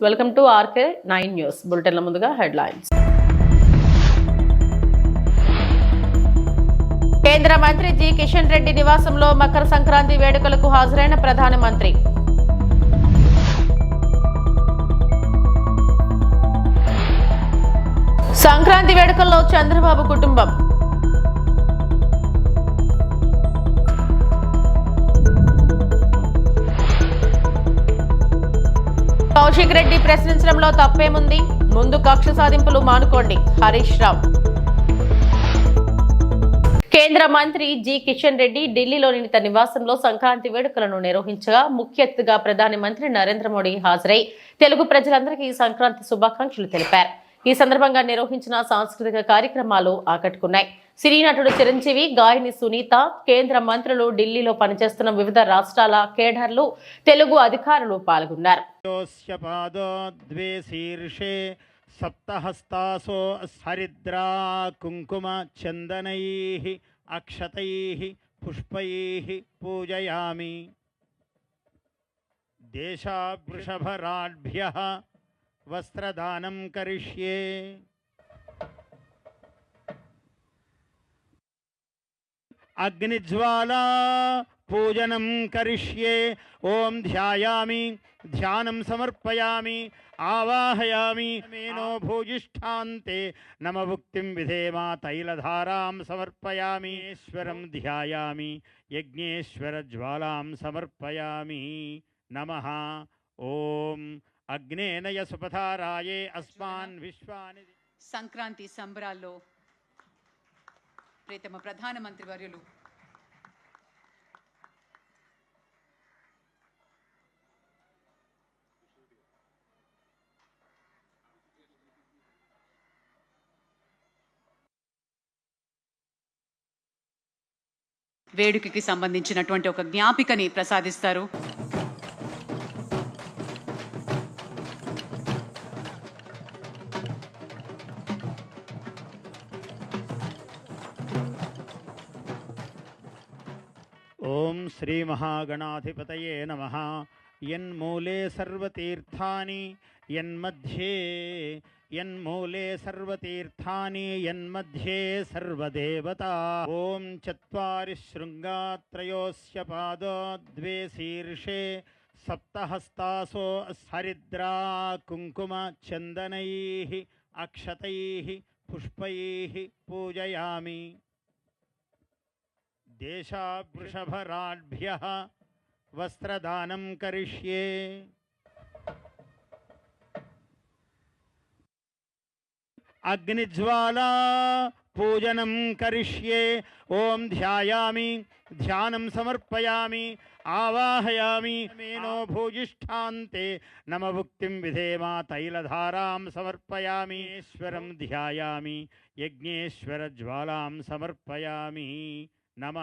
Welcome to RK nine news బులెటిన్ల ముందుగా headlines. కేంద్ర మంత్రి జి. కిషన్ రెడ్డి నివాసంలో మకర సంక్రాంతి వేడుకలకు హాజరైన ప్రధానమంత్రి. సంక్రాంతి వేడుకల్లో చంద్రబాబు కుటుంబం. కౌశిక్ రెడ్డి ప్రశ్నించడంలో తప్పేముంది? ముందు కక్ష సాధింపులు మానుకోండి. హరీష్ రావు. కేంద్ర మంత్రి జి. కిషన్ రెడ్డి ఢిల్లీలోని తన నివాసంలో సంక్రాంతి వేడుకలను నిర్వహించగా ముఖ్య అతిథిగా ప్రధాని మంత్రి నరేంద్ర మోడీ హాజరై తెలుగు ప్రజలందరికీ సంక్రాంతి శుభాకాంక్షలు తెలిపారు. ఈ సందర్భంగా నిర్వహించిన సాంస్కృతిక కార్యక్రమాలు ఆకట్టుకున్నాయి. సినీ చిరంజీవి గాయని సునీత కేంద్ర మంత్రులు ఢిల్లీలో పనిచేస్తున్న వివిధ రాష్ట్రాల కేడర్లు తెలుగు అధికారులు పాల్గొన్నారు. సప్తహస్తాసో హరిద్రా కుంకుమ చందనై అక్షతై పుష్పై పూజయామి. దేశాభృషభరాఢ్య వస్త్రదానం కరిష్యే. अग्निज्वाला पूजनं करिष्ये ॐ ध्यायामि ध्यानं समर्पयामि आवाहयामि मेनो भूजिष्ठान्ते नमभुक्तिं विधेमा तैलधारां समर्पयामि ईश्वरं ध्यायामि यज्ञेश्वरज्वालां समर्पयामि नमः ॐ अग्नेनय सुपथाराये अस्मान् विश्वानि సంక్రాంతి సంబరాల్లో ప్రియతమ ప్రధానమంత్రి వర్యులు. వేడుకకి సంబంధించినటువంటి ఒక జ్ఞాపికని ప్రసాదిస్తారు. श्रीमहागणाधिपतये नमः। यन्मूले सर्वतीर्थानि, यन्मध्ये, यन्मूले सर्वतीर्थानि, यन्मध्ये सर्वदेवता। ॐ चत्वारि शृङ्गात्रयोस्य पादो द्वे शीर्षे सप्तहस्तासो हरिद्रा कुङ्कुमचन्दनैः, अक्षतैः पुष्पैः पूजयामि। देशावृषभराड्भ्यः वस्त्रदानं करिष्ये। अग्निज्वाला पूजनं करिष्ये। ॐ ध्यायामि, ध्यानं समर्पयामि, आवाहयामि। मेनो भूजिष्ठान्ते, नमभुक्तिं विधेमा तैलधारां समर्पयामि। ईश्वरं ध्यायामि, यज्ञेश्वरज्वालां समर्पयामि। నమ.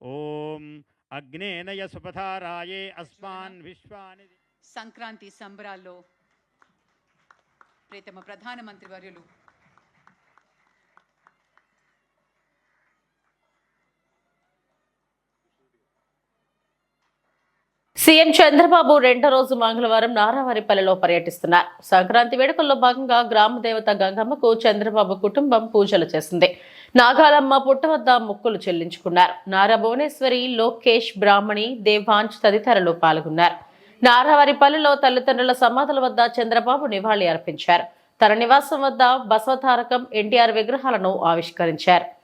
ఓం. అగ్నేనయ సుపథారాయే అస్మాన్ విశ్వాని సంక్రాంతి సంబరాల్లో ప్రీతమ ప్రధానమంత్రి వర్యులు సీఎం చంద్రబాబు రెండో రోజు మంగళవారం నారావారిపల్లెలో పర్యటిస్తున్నారు. సంక్రాంతి వేడుకల్లో భాగంగా గ్రామ దేవత గంగమ్మకు చంద్రబాబు కుటుంబం పూజలు చేసింది. నాగాలమ్మ పుట్ట వద్ద మొక్కులు చెల్లించుకున్నారు. నారా భువనేశ్వరి లోకేష్ బ్రాహ్మణి దేవాంజ్ తదితరులు పాల్గొన్నారు. నారావారిపల్లిలో తల్లిదండ్రుల సమాధుల వద్ద చంద్రబాబు నివాళి అర్పించారు. తన నివాసం వద్ద బసవతారకం ఎన్టీఆర్ విగ్రహాలను ఆవిష్కరించారు.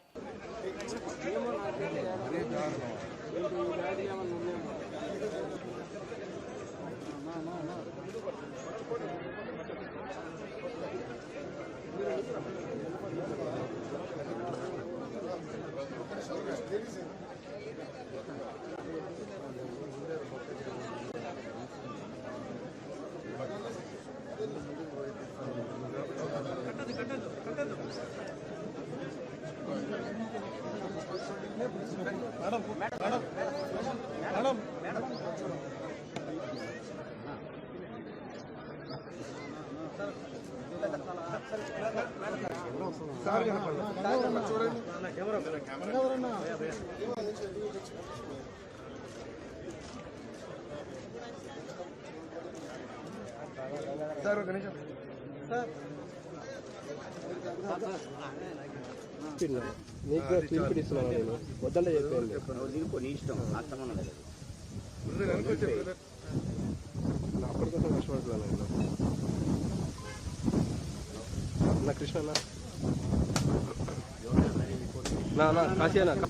చూడండి సార్ ఒక నిమిషం. సార్. నీకు కూడా ఇస్తున్నాను నేను వద్దంటే చెప్పాను బ్రదర్ వెనకొచ్చారు బ్రదర్ నా కష్టపడుతున్నాను నేను నా కృష్ణ నా కాశీ అన్న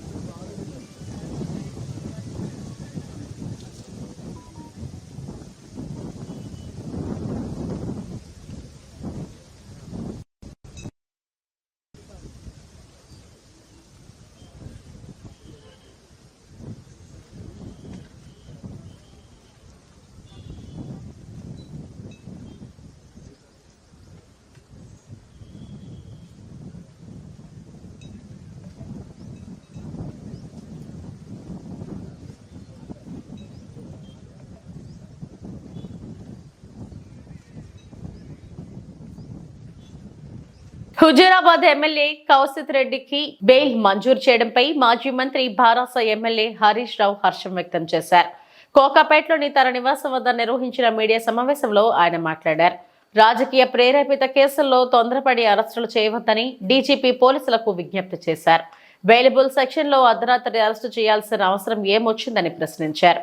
హుజూరాబాద్ ఎమ్మెల్యే కౌశిక్ రెడ్డికి బెయిల్ మంజూరు చేయడంపై మాజీ మంత్రి భారాస ఎమ్మెల్యే హరీష్ రావు హర్షం వ్యక్తం చేశారు. కోకాపేటలోని తన నివాసం వద్ద నిర్వహించిన మీడియా సమావేశంలో ఆయన మాట్లాడారు. రాజకీయ ప్రేరేపిత కేసుల్లో తొందరపడి అరెస్టులు చేయవద్దని డీజీపీ పోలీసులకు విజ్ఞప్తి చేశారు. బెయిలబుల్ సెక్షన్లో అర్ధరాత్రి అరెస్టు చేయాల్సిన అవసరం ఏమొచ్చిందని ప్రశ్నించారు.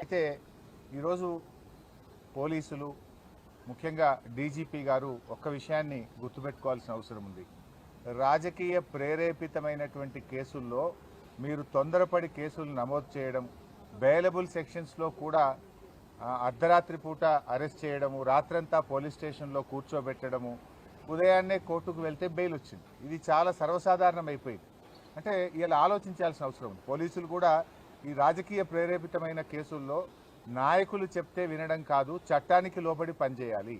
ఈరోజు పోలీసులు ముఖ్యంగా డీజీపీ గారు ఒక్క విషయాన్ని గుర్తుపెట్టుకోవాల్సిన అవసరం ఉంది. రాజకీయ ప్రేరేపితమైనటువంటి కేసుల్లో మీరు తొందరపడి కేసులు నమోదు చేయడం బెయిలబుల్ సెక్షన్స్లో కూడా అర్ధరాత్రి పూట అరెస్ట్ చేయడము రాత్రంతా పోలీస్ స్టేషన్లో కూర్చోబెట్టడము ఉదయాన్నే కోర్టుకు వెళ్తే బెయిల్ వచ్చింది. ఇది చాలా సర్వసాధారణం అయిపోయింది అంటే ఇలా ఆలోచించాల్సిన అవసరం ఉంది. పోలీసులు కూడా ఈ రాజకీయ ప్రేరేపితమైన కేసుల్లో నాయకులు చెప్తే వినడం కాదు చట్టానికి లోబడి పనిచేయాలి.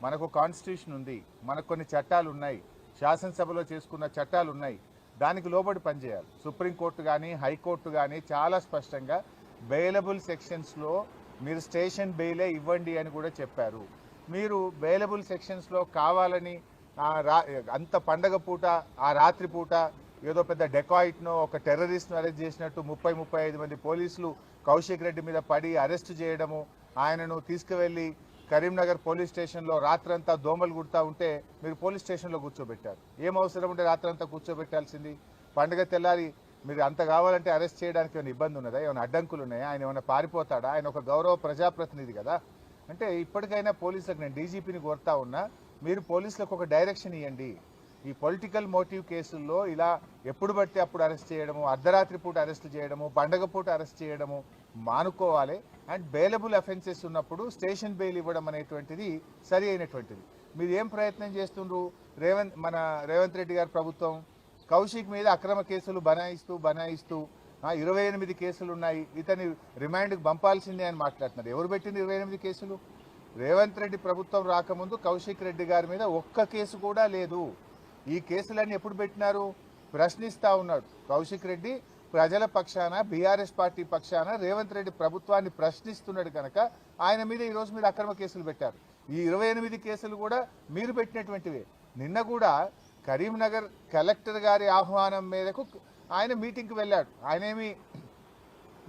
మనకు కాన్స్టిట్యూషన్ ఉంది మనకు కొన్ని చట్టాలు ఉన్నాయి శాసనసభలో చేసుకున్న చట్టాలు ఉన్నాయి దానికి లోబడి పనిచేయాలి. సుప్రీంకోర్టు కానీ హైకోర్టు కానీ చాలా స్పష్టంగా బెయిలబుల్ సెక్షన్స్లో మీరు స్టేషన్ బెయిలే ఇవ్వండి అని కూడా చెప్పారు. మీరు బెయిలబుల్ సెక్షన్స్లో కావాలని రా అంత పండగ పూట ఆ రాత్రి పూట ఏదో పెద్ద డెకాయిట్ను ఒక టెర్రరిస్ట్ను అరెస్ట్ చేసినట్టు ముప్పై ముప్పై ఐదు మంది పోలీసులు కౌశిక్ రెడ్డి మీద పడి అరెస్ట్ చేయడము ఆయనను తీసుకువెళ్ళి కరీంనగర్ పోలీస్ స్టేషన్లో రాత్రంతా దోమలు కుడతా ఉంటే మీరు పోలీస్ స్టేషన్లో కూర్చోబెట్టారు. ఏం అవసరం ఉంటే రాత్రంతా కూర్చోబెట్టాల్సింది? పండుగ తెల్లారి మీరు అంత కావాలంటే అరెస్ట్ చేయడానికి ఏమైనా ఇబ్బంది ఉన్నదా? ఏమైనా అడ్డంకులు ఉన్నాయా? ఆయన ఏమైనా పారిపోతాడా? ఆయన ఒక గౌరవ ప్రజాప్రతినిధి కదా? అంటే ఇప్పటికైనా పోలీసులకు నేను డీజీపీని కోరుతా ఉన్నా మీరు పోలీసులకు ఒక డైరెక్షన్ ఇవ్వండి ఈ పొలిటికల్ మోటివ్ కేసుల్లో ఇలా ఎప్పుడు పడితే అప్పుడు అరెస్ట్ చేయడము అర్ధరాత్రి పూట అరెస్ట్ చేయడము పండగ పూట అరెస్ట్ చేయడము మానుకోవాలి. అండ్ బెయిలబుల్ అఫెన్సెస్ ఉన్నప్పుడు స్టేషన్ బెయిల్ ఇవ్వడం అనేటువంటిది సరి అయినటువంటిది. మీరు ఏం ప్రయత్నం చేస్తుండ్రు? రేవంత్ మన రేవంత్ రెడ్డి గారి ప్రభుత్వం కౌశిక్ మీద అక్రమ కేసులు బనాయిస్తూ బనాయిస్తూ ఇరవై ఎనిమిది కేసులు ఉన్నాయి. ఇతని రిమాండ్కి పంపాల్సిందే అని మాట్లాడుతున్నారు. ఎవరు పెట్టింది ఇరవై ఎనిమిది కేసులు? రేవంత్ రెడ్డి ప్రభుత్వం రాకముందు కౌశిక్ రెడ్డి గారి మీద ఒక్క కేసు కూడా లేదు. ఈ కేసులన్నీ ఎప్పుడు పెట్టినారు? ప్రశ్నిస్తూ ఉన్నాడు కౌశిక్ రెడ్డి. ప్రజల పక్షాన బీఆర్ఎస్ పార్టీ పక్షాన రేవంత్ రెడ్డి ప్రభుత్వాన్ని ప్రశ్నిస్తున్నాడు కనుక ఆయన మీద ఈ రోజు మీరు అక్రమ కేసులు పెట్టారు. ఈ ఇరవై ఎనిమిది కేసులు కూడా మీరు పెట్టినటువంటివే. నిన్న కూడా కరీంనగర్ కలెక్టర్ గారి ఆహ్వానం మేరకు ఆయన మీటింగ్కి వెళ్ళాడు. ఆయనేమి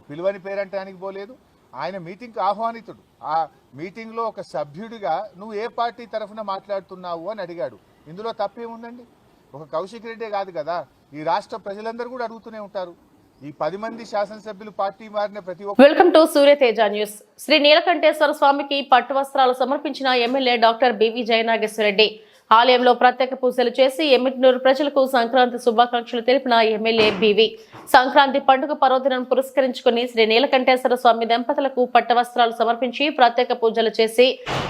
పిలువని పేరంటానికి పోలేదు. ఆయన మీటింగ్కి ఆహ్వానితుడు. ఆ మీటింగ్లో ఒక సభ్యుడిగా నువ్వు ఏ పార్టీ తరఫున మాట్లాడుతున్నావు అని అడిగాడు. ఇందులో తప్పేముందండి? ఒక కౌశిక్ రెడ్డే కాదు కదా. ఈ రాష్ట్ర ప్రజలందరూ కూడా అడుగుతూనే ఉంటారు. ఈ పది మంది శాసనసభ్యులు పార్టీ మారిన ప్రతి welcome to Suryateja news. Shri Neelakanteshwara స్వామికి పట్టు వస్త్రాలు సమర్పించిన ఎమ్మెల్యే డాక్టర్ బివి జయనాగేశ్వరరెడ్డి. ఆలయంలో ప్రత్యేక పూజలు చేసి ఎమ్మిటినూరు ప్రజలకు సంక్రాంతి శుభాకాంక్షలు తెలిపిన ఎమ్మెల్యే బివి సంక్రాంతి పండుగ పర్వదినం పురస్కరించుకుని శ్రీ నీలకంఠేశ్వర స్వామి దంపతులకు పట్టు వస్త్రాలు సమర్పించి ప్రత్యేక పూజలు చేసి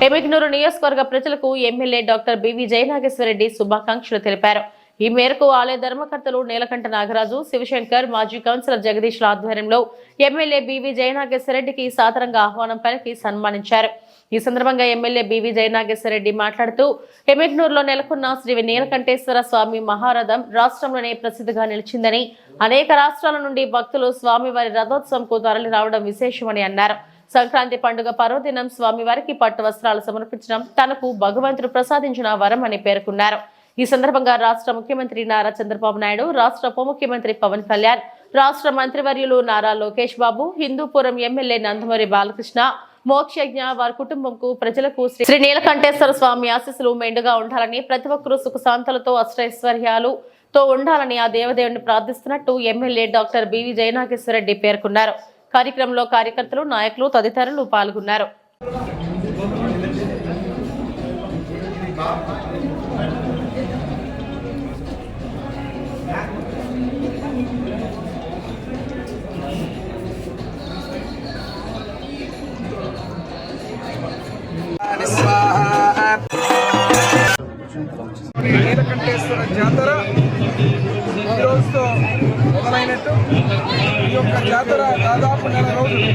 ఎమ్మిటినూరు నియోజకవర్గ ప్రజలకు ఎమ్మెల్యే డాక్టర్ బివి జయనాగేశ్వరరెడ్డి శుభాకాంక్షలు తెలిపారు. ఈ మేరకు ఆలయ ధర్మకర్తలు నీలకంఠ నాగరాజు శివశంకర్ మాజీ కౌన్సిలర్ జగదీష్ల ఆధ్వర్యంలో ఎమ్మెల్యే బివి జయనాగేశ్వరరెడ్డికి సాధారణంగా ఆహ్వానం పలికి సన్మానించారు. ఈ సందర్భంగా ఎమ్మెల్యే బివి జయనాగేశ్వరరెడ్డి మాట్లాడుతూ ఎమ్మెగ్నూరులో నెలకొన్న శ్రీ నీలకంఠేశ్వర స్వామి మహారథం రాష్ట్రంలోనే ప్రసిద్ధిగా నిలిచిందని అనేక రాష్ట్రాల నుండి భక్తులు స్వామివారి రథోత్సవంకు తరలి రావడం విశేషమని అన్నారు. సంక్రాంతి పండుగ పర్వదినం స్వామివారికి పట్టు వస్త్రాలు సమర్పించడం తనకు భగవంతుడు ప్రసాదించిన వరం అని పేర్కొన్నారు. ఈ సందర్భంగా రాష్ట్ర ముఖ్యమంత్రి నారా చంద్రబాబు నాయుడు రాష్ట్ర ఉప ముఖ్యమంత్రి పవన్ కళ్యాణ్ రాష్ట్ర మంత్రివర్యులు నారా లోకేష్ బాబు హిందూపురం ఎమ్మెల్యే నందమూరి బాలకృష్ణ మోక్షజ్ఞ వారి కుటుంబంకు ప్రజలకు శ్రీ నీలకంఠేశ్వర స్వామి ఆశీస్సులు మెండుగా ఉండాలని ప్రతి ఒక్కరూ సుఖశాంతులతో అష్టైశ్వర్యాలు తో ఉండాలని ఆ దేవదేవుని ప్రార్థిస్తున్నట్టు ఎమ్మెల్యే డాక్టర్ బివి జయనాగేశ్వరరెడ్డి పేర్కొన్నారు. కార్యక్రమంలో కార్యకర్తలు నాయకులు తదితరులు పాల్గొన్నారు. నీలకంఠేశ్వర జాతర ఈ రోజుతో మొదలైనట్టు ఈ యొక్క జాతర దాదాపు నెల రోజులు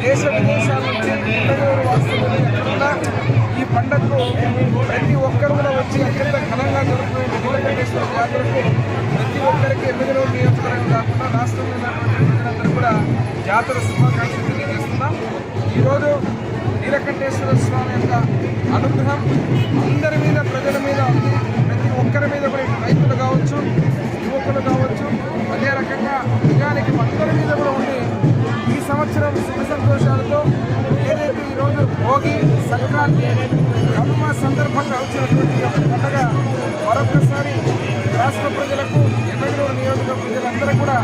దేశ విదేశాల నుంచి పుట్టగూరు వాస్తువులు ఎక్కడున్నా ఈ పండగకు ప్రతి ఒక్కరు కూడా వచ్చి అత్యంత ఘనంగా జరుగుతున్న నీలకంఠేశ్వర జాతరకు ప్రతి ఒక్కరికి ఎనిమిది రోజులు నియోజకవర్గం కాకుండా రాష్ట్రంలో ఉన్నటువంటి కూడా జాతర శుభాకాంక్షలు తెలియజేస్తున్నాం ఈరోజు నీలకంఠేశ్వర స్వామి యొక్క అనుగ్రహం అందరి మీద ప్రజల మీద ఉంది ప్రతి ఒక్కరి మీద కూడా రైతులు కావచ్చు యువకులు కావచ్చు అదే రకంగా నిజానికి అందరి మీద కూడా ఉండి ఈ సంవత్సరం సుఖ సంతోషాలతో ఏదైతే ఈరోజు భోగి సంక్రాంతి కనుమ సందర్భంగా వచ్చినటువంటి పండుగ మరొకసారి రాష్ట్ర ప్రజలకు ఎమ్మెల్యేలు నియోజకవర్గ ప్రజలందరూ కూడా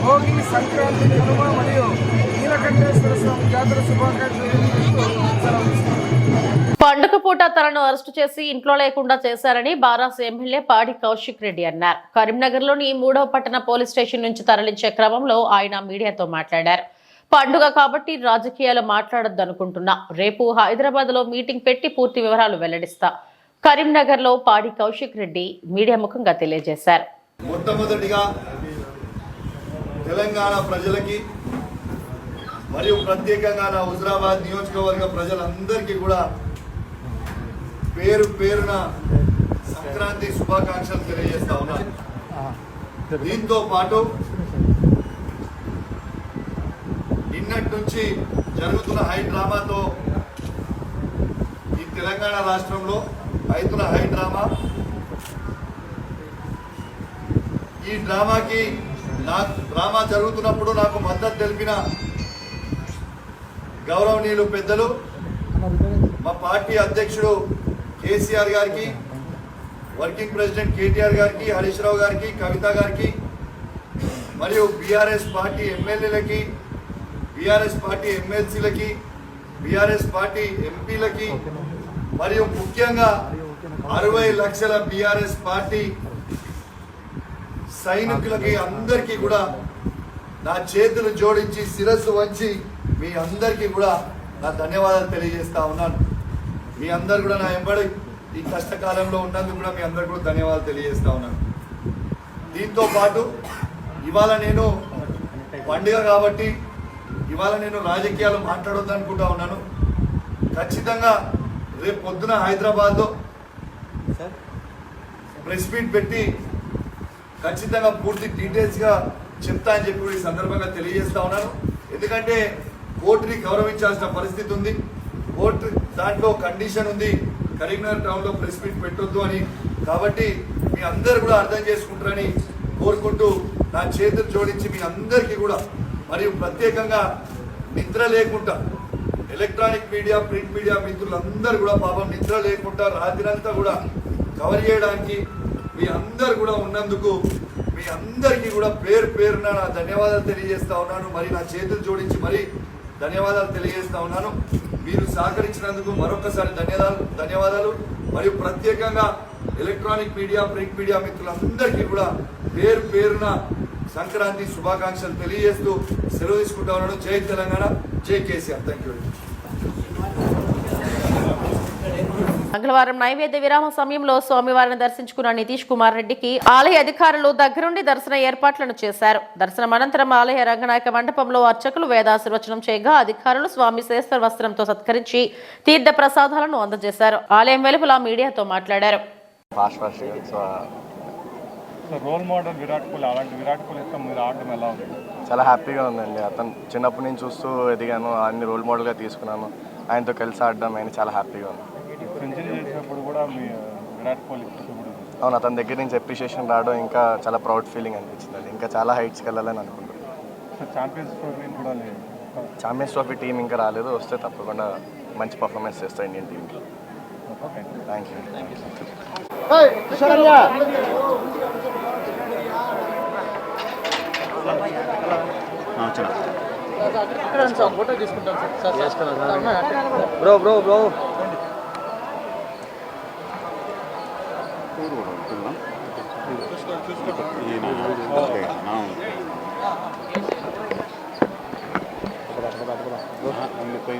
భోగి సంక్రాంతి కనుమ మరియు నీలకంఠేశ్వర స్వామి జాతర శుభాకాంక్షలు పండుగ పూట తనను అరెస్టు చేసి ఇంట్లో లేకుండా చేశారని బారాస్ ఎమ్మెల్యే పాడి కౌశిక్ రెడ్డి అన్నారు. కరీంనగర్లోని మూడవ పట్టణ పోలీస్ స్టేషన్ నుంచి తరలించే క్రమంలో ఆయన మీడియాతో మాట్లాడారు. పండుగ కాబట్టి రాజకీయాలు మాట్లాడద్దు అనుకుంటున్నా రేపు హైదరాబాద్లో మీటింగ్ పెట్టి పూర్తి వివరాలు వెల్లడిస్తా. కరీంనగర్లో పాడి కౌశిక్ రెడ్డి మీడియా ముఖంగా తెలియజేశారు. మొట్టమొదటిగా తెలంగాణ ప్రజలకి మరియు ప్రత్యేకంగా నా హుజరాబాద్ నియోజకవర్గ ప్రజలందరికీ కూడా పేరు పేరున సంక్రాంతి శుభాకాంక్షలు తెలియజేస్తా ఉన్నాను దీంతో పాటు నిన్నటి నుంచి జరుగుతున్న హై డ్రామాతో ఈ తెలంగాణ రాష్ట్రంలో అవుతున్న హై డ్రామా. ఈ డ్రామాకి నా డ్రామా జరుగుతున్నప్పుడు నాకు మద్దతు తెలిపిన గౌరవనీయులు పెద్దలు మా పార్టీ అధ్యక్షుడు కేసీఆర్ గారికి వర్కింగ్ ప్రెసిడెంట్ కేటీఆర్ గారికి హరీష్ రావు గారికి కవిత గారికి మరియు బీఆర్ఎస్ పార్టీ ఎమ్మెల్యేలకి బీఆర్ఎస్ పార్టీ ఎమ్మెల్సీలకి బీఆర్ఎస్ పార్టీ ఎంపీలకి మరియు ముఖ్యంగా అరవై లక్షల బీఆర్ఎస్ పార్టీ సైనికులకి అందరికీ కూడా నా చేతులు జోడించి శిరస్సు వంచి మీ అందరికీ కూడా నా ధన్యవాదాలు తెలియజేస్తా ఉన్నాను. మీ అందరు కూడా నా ఎంబడి ఈ కష్టకాలంలో ఉన్నందుకు కూడా మీ అందరు కూడా ధన్యవాదాలు తెలియజేస్తా ఉన్నాను. దీంతో పాటు ఇవాళ నేను పండుగ కాబట్టి ఇవాళ నేను రాజకీయాలు మాట్లాడొద్దు అనుకుంటా ఉన్నాను. ఖచ్చితంగా రేపు పొద్దున హైదరాబాద్లో ప్రెస్ మీట్ పెట్టి ఖచ్చితంగా పూర్తి డీటెయిల్స్గా చెప్తా అని చెప్పి ఈ సందర్భంగా తెలియజేస్తా ఉన్నాను. ఎందుకంటే కోర్టుని గౌరవించాల్సిన పరిస్థితి ఉంది. ఓటు దాంట్లో కండిషన్ ఉంది. కరీంనగర్ టౌన్లో ప్రెస్ మీట్ పెట్టొద్దు అని. కాబట్టి మీ అందరు కూడా అర్థం చేసుకుంటారని కోరుకుంటూ నా చేతులు జోడించి మీ అందరికీ కూడా మరియు ప్రత్యేకంగా నిద్ర లేకుండా ఎలక్ట్రానిక్ మీడియా ప్రింట్ మీడియా మిత్రులందరూ కూడా పాపం నిద్ర లేకుండా రాత్రంతా కూడా కవర్ చేయడానికి మీ అందరు కూడా ఉన్నందుకు మీ అందరికీ కూడా పేరు పేరున నా ధన్యవాదాలు తెలియజేస్తా ఉన్నాను. మరి నా చేతులు జోడించి మరి ధన్యవాదాలు తెలియజేస్తా ఉన్నాను. మీరు సహకరించినందుకు మరొకసారి ధన్యవాదాలు ధన్యవాదాలు. మరియు ప్రత్యేకంగా ఎలక్ట్రానిక్ మీడియా ప్రింట్ మీడియా మిత్రులందరికీ కూడా పేరు పేరున సంక్రాంతి శుభాకాంక్షలు తెలియజేస్తూ సెలవు తీసుకుంటా ఉన్నాను. జై తెలంగాణ జై కేసీఆర్. థ్యాంక్ యూ మంగళవారం నైవేద్య విరామ సమయంలో స్వామివారిని దర్శించుకున్న నితీష్ కుమార్ రెడ్డికి ఆలయ అధికారులు దగ్గరుండి దర్శన ఏర్పాట్లను చేశారు. దర్శనం అనంతరం ఆలయ రంగనాయక మండపంలో అర్చకులు వేదాశీర్వచనం చేయగా అధికారులు స్వామి శేస్త్ర వస్త్రంతో సత్కరించి తీర్థ ప్రసాదాలను అందజేశారు. ఆలయం వెలుపల మీడియాతో మాట్లాడారు. ఫాస్ట్ ఫాస్ట్గా so so role model Virat Kohli అలాంటి విరాట్ కోహ్లీ యొక్క మీరు ఆడడం ఎలా ఉంది? చాలా హ్యాపీగా ఉందండి. అతను చిన్నప్పటి నుంచి చూస్తూ ఎదిగాను అన్ని రోల్ మోడల్గా తీసుకున్నాను. ఆయనతో కలిసి ఆడడం ఆయన చాలా హ్యాపీగా ఉంది. సెంచరీ చేసినప్పుడు కూడా మీ విరాట్ కోహ్లీ ఫోటో కూడా ఉంది. అవును అతని దగ్గర నుంచి అప్రిషియేషన్ రావడం ఇంకా చాలా ప్రౌడ్ ఫీలింగ్ అనిపించింది. అది ఇంకా చాలా హైట్స్కి వెళ్ళాలని అనుకుంటున్నాను. ఛాంపియన్స్ ట్రోఫీ కూడా లేదు. ఛాంపియన్స్ ట్రోఫీ టీం ఇంకా రాలేదు. వస్తే తప్పకుండా మంచి పర్ఫార్మెన్స్ చేస్తాయి ఇండియన్ టీంకి okay thank you bro bro bro.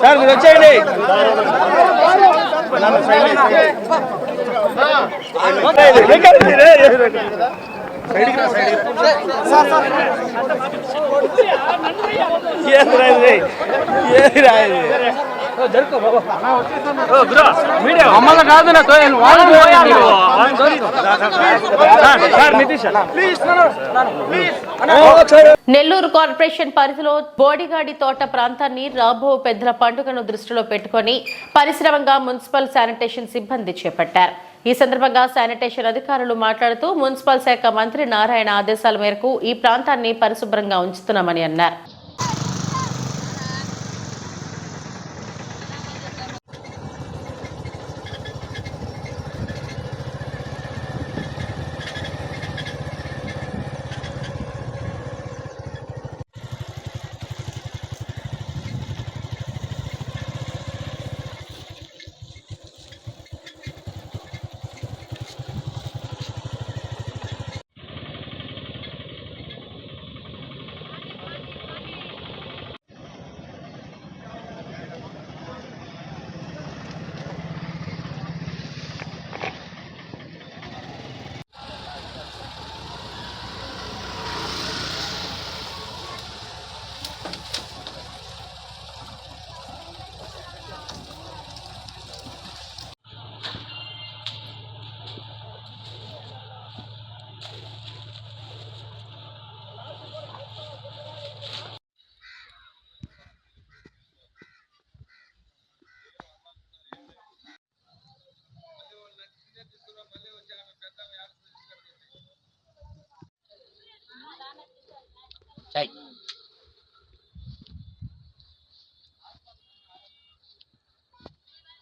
Sir మీరు వచ్చేయండి మమ్మల్ని కాదు నెల్లూరు కార్పొరేషన్ పరిధిలో బోడిగాడి తోట ప్రాంతాన్ని రాబో పెద్దల పండుగను దృష్టిలో పెట్టుకొని పరిశ్రమంగా మున్సిపల్ శానిటేషన్ సిబ్బంది చేపట్టారు ఈ సందర్భంగా శానిటేషన్ అధికారులు మాట్లాడుతూ మున్సిపల్ శాఖ మంత్రి నారాయణ ఆదేశాల మేరకు ఈ ప్రాంతాన్ని పరిశుభ్రంగా ఉంచుతున్నామని అన్నారు.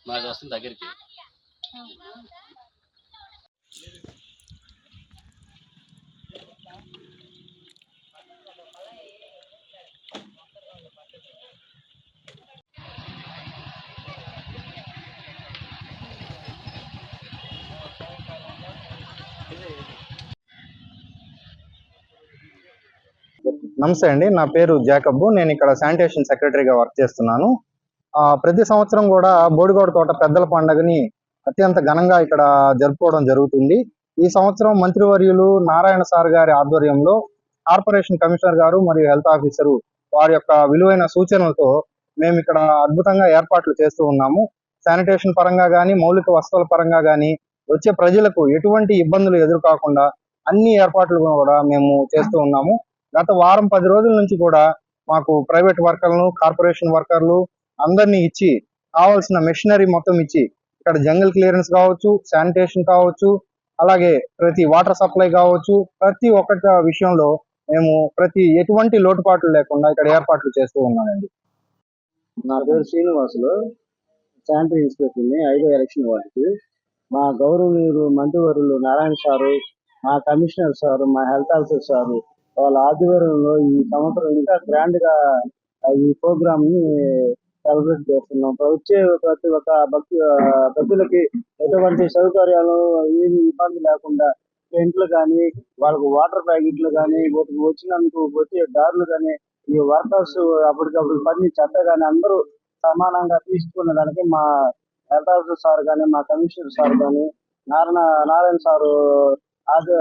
మాది వస్తుంది దగ్గరికి. నమస్తే అండి నా పేరు జాకబ్ నేను ఇక్కడ శానిటేషన్ సెక్రటరీగా వర్క్ చేస్తున్నాను. ప్రతి సంవత్సరం కూడా బోడిగోడ తోట పెద్దల పండుగని అత్యంత ఘనంగా ఇక్కడ జరుపుకోవడం జరుగుతుంది. ఈ సంవత్సరం మంత్రివర్యులు నారాయణ సార్ గారి ఆధ్వర్యంలో కార్పొరేషన్ కమిషనర్ గారు మరియు హెల్త్ ఆఫీసరు వారి యొక్క విలువైన సూచనలతో మేము ఇక్కడ అద్భుతంగా ఏర్పాట్లు చేస్తూ ఉన్నాము. శానిటేషన్ పరంగా కానీ మౌలిక వస్తువుల పరంగా కానీ వచ్చే ప్రజలకు ఎటువంటి ఇబ్బందులు ఎదురుకాకుండా అన్ని ఏర్పాట్లు కూడా మేము చేస్తూ ఉన్నాము. గత వారం పది రోజుల నుంచి కూడా మాకు ప్రైవేట్ వర్కర్లను కార్పొరేషన్ వర్కర్లు అందరినీ ఇచ్చి కావాల్సిన మెషినరీ మొత్తం ఇచ్చి ఇక్కడ జంగల్ క్లియరెన్స్ కావచ్చు శానిటేషన్ కావచ్చు అలాగే ప్రతి వాటర్ సప్లై కావచ్చు ప్రతి ఒక్కటి విషయంలో మేము ప్రతి ఎటువంటి లోటుపాట్లు లేకుండా ఇక్కడ ఏర్పాట్లు చేస్తూ ఉన్నానండి నా పేరు శ్రీనివాసులు. శానిటరీ ఇన్స్పెక్టర్ని ఐదో ఎలక్షన్ వారికి మా గౌరవనీయులు మంత్రివర్యులు నారాయణ సారు మా కమిషనర్ సారు మా హెల్త్ ఆఫీసర్ సారు వాళ్ళ ఆధ్వర్యంలో ఈ సంవత్సరం ఇంకా గ్రాండ్గా ఈ ప్రోగ్రామ్ని సెలబ్రేట్ చేస్తున్నాం. వచ్చే ప్రతి ఒక్క భక్తు భక్తులకి ఎటువంటి సౌకర్యాలు ఏమి ఇబ్బంది లేకుండా టెంట్లు కానీ వాళ్ళకు వాటర్ ప్యాకెట్లు కానీ వచ్చినందుకు వచ్చే దారులు కానీ ఈ వర్కర్స్ అప్పటికప్పుడు పని చెత్త కానీ అందరూ సమానంగా తీసుకునే దానికి మా హెల్త్ ఆఫీసర్ సార్ కానీ మా కమిషనర్ సార్ కానీ నారాయణ నారాయణ సారు అది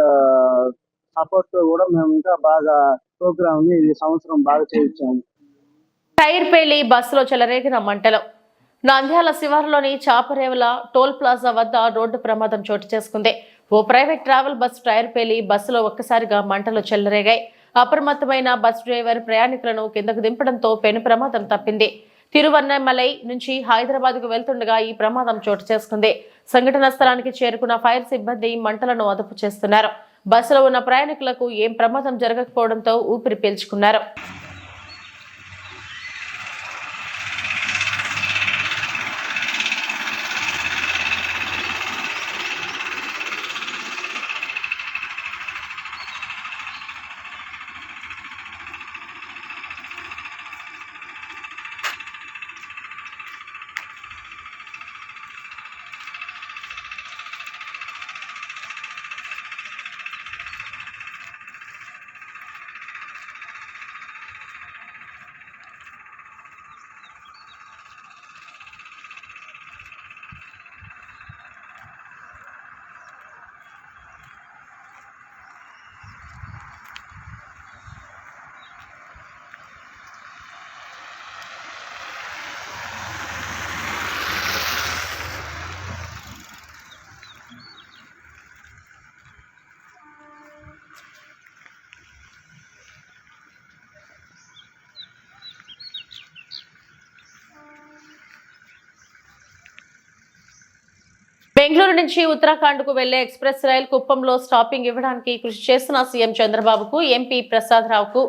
సపోర్ట్తో కూడా మేము ఇంకా బాగా ప్రోగ్రామ్ని ఈ సంవత్సరం బాగా చేయించాము. టైర్ పేలి బస్సులో చెలరేగిన మంటలు. నంద్యాల శివారులోని చాపరేవల టోల్ ప్లాజా వద్ద రోడ్డు ప్రమాదం చోటు చేసుకుంది. ఓ ప్రైవేట్ ట్రావెల్ బస్ టైర్ పేలి బస్సులో ఒక్కసారిగా మంటలు చెల్లరేగాయి అప్రమత్తమైన బస్ డ్రైవర్ ప్రయాణికులను కిందకు దింపడంతో పెను ప్రమాదం తప్పింది. తిరువన్నమలై నుంచి హైదరాబాద్కు వెళ్తుండగా ఈ ప్రమాదం చోటు చేసుకుంది. సంఘటన స్థలానికి చేరుకున్న ఫైర్ సిబ్బంది మంటలను అదుపు చేస్తున్నారు. బస్సులో ఉన్న ప్రయాణికులకు ఏం ప్రమాదం జరగకపోవడంతో ఊపిరి పీల్చుకున్నారు. బెంగళూరు నుంచి ఉత్తరాఖండ్కు వెళ్ళే ఎక్స్ప్రెస్ రైల్ కుప్పంలో స్టాపింగ్ ఇవ్వడానికి కృషి చేస్తున్న సీఎం చంద్రబాబుకు ఎంపీ ప్రసాద్ రావుకు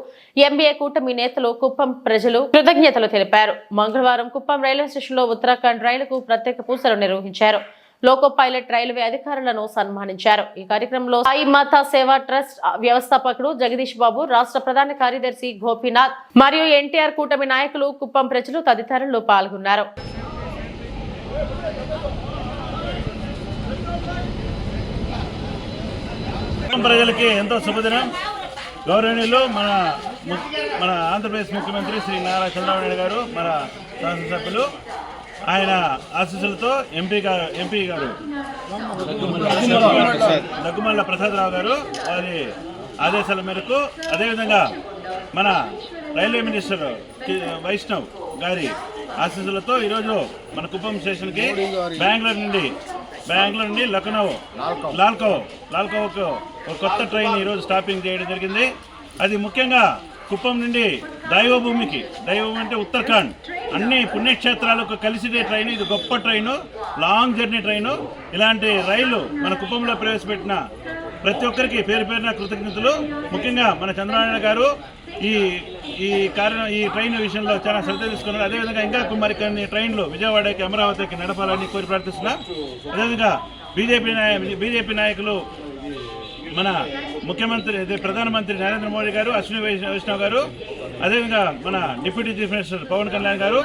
ఎంబీఏ కూటమి నేతలు కుప్పం ప్రజలు కృతజ్ఞతలు తెలిపారు. మంగళవారం కుప్పం రైల్వే స్టేషన్లో ఉత్తరాఖండ్ రైలుకు ప్రత్యేక పూసలు నిర్వహించారు. లోకో పైలట్ రైల్వే అధికారులను సన్మానించారు. ఈ కార్యక్రమంలో సాయి మాతా సేవా ట్రస్ట్ వ్యవస్థాపకుడు జగదీష్ బాబు రాష్ట్ర ప్రధాన కార్యదర్శి గోపీనాథ్ మరియు ఎన్టీఆర్ కూటమి నాయకులు కుప్పం ప్రజలు తదితరులు పాల్గొన్నారు. ప్రజలకి ఎంతో శుభదినం. గౌరవనీయులు మన ము- మన ఆంధ్రప్రదేశ్ ముఖ్యమంత్రి శ్రీ నారా చంద్రబాబు నాయుడు గారు మన శాసనసభ్యులు ఆయన ఆశీస్సులతో ఎంపీ గారు ఎంపీ గారు. దగ్గుమల్ల ప్రసాదరావు గారు వారి ఆదేశాల మేరకు అదేవిధంగా మన రైల్వే మినిస్టర్ వైష్ణవ్ గారి ఆశీస్సులతో ఈరోజు మన కుప్పం స్టేషన్కి బెంగళూరు నుండి బెంగళూరు నుండి లక్నో. లాల్కో లాల్కోకు ఒక కొత్త ట్రైన్ ఈరోజు స్టాపింగ్ చేయడం జరిగింది. అది ముఖ్యంగా కుప్పం నుండి దైవభూమికి దైవభూమి అంటే ఉత్తరాఖండ్. అన్ని పుణ్యక్షేత్రాలకు కలిసిదే ట్రైన్ ఇది గొప్ప ట్రైను లాంగ్ జర్నీ ట్రైను. ఇలాంటి రైలు మన కుప్పంలో ప్రవేశపెట్టిన ప్రతి ఒక్కరికి పేరు పేరున కృతజ్ఞతలు. ముఖ్యంగా మన చంద్రబాబు నాయుడు గారు ఈ ఈ కారణం ఈ ట్రైన్ విషయంలో చాలా శ్రద్ధ తీసుకున్నారు. అదేవిధంగా ఇంకా మరి కొన్ని ట్రైన్లు విజయవాడకి అమరావతికి నడపాలని కోరి ప్రార్థిస్తున్నా. అదేవిధంగా బీజేపీ నాయ బీజేపీ నాయకులు మన ముఖ్యమంత్రి ప్రధానమంత్రి నరేంద్ర మోడీ గారు అశ్విని వైష్ణవ్ గారు అదేవిధంగా మన deputy chief minister Pawan Kalyan గారు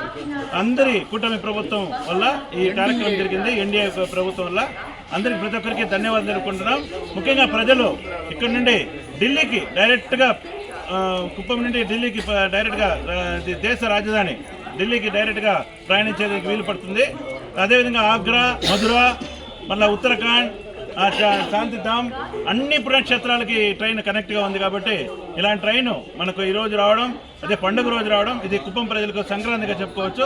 అందరి కూటమి ప్రభుత్వం వల్ల ఈ కార్యక్రమం జరిగింది. ఎన్డీఏ ప్రభుత్వం వల్ల అందరికి ప్రతి ఒక్కరికి ధన్యవాదాలు తెలుపుకుంటున్నాం. ముఖ్యంగా ప్రజలు ఇక్కడ నుండి ఢిల్లీకి డైరెక్ట్గా కుప్పం నుండి ఢిల్లీకి డైరెక్ట్గా దేశ రాజధాని ఢిల్లీకి డైరెక్ట్గా ప్రయాణించేందుకు వీలు పడుతుంది. అదేవిధంగా ఆగ్రా మధుర మళ్ళీ ఉత్తరాఖండ్ శాంతిధామ్ అన్ని పుణ్యక్షేత్రాలకి ట్రైన్ కనెక్ట్గా ఉంది కాబట్టి ఇలాంటి ట్రైన్ మనకు ఈ రోజు రావడం అదే పండుగ రోజు రావడం ఇది కుప్పం ప్రజలకు సంక్రాంతిగా చెప్పుకోవచ్చు.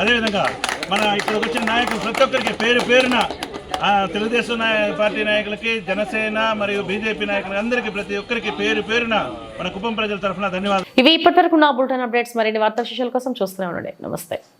అదేవిధంగా మన ఇక్కడ వచ్చిన నాయకులు ప్రతి ఒక్కరికి పేరు పేరున తెలుగుదేశం పార్టీ నాయకులకి జనసేన మరియు బీజేపీ నాయకులకి అందరికీ ప్రతి ఒక్కరికి పేరు పేరున మన కుప్పం ప్రజల తరఫున ధన్యవాదాలు. ఇవి ఇప్పటివరకు నా బులెటిన్ అప్డేట్స్. మరిన్ని వార్తా విశేషాల కోసం చూస్తూనే ఉండండి. నమస్తే.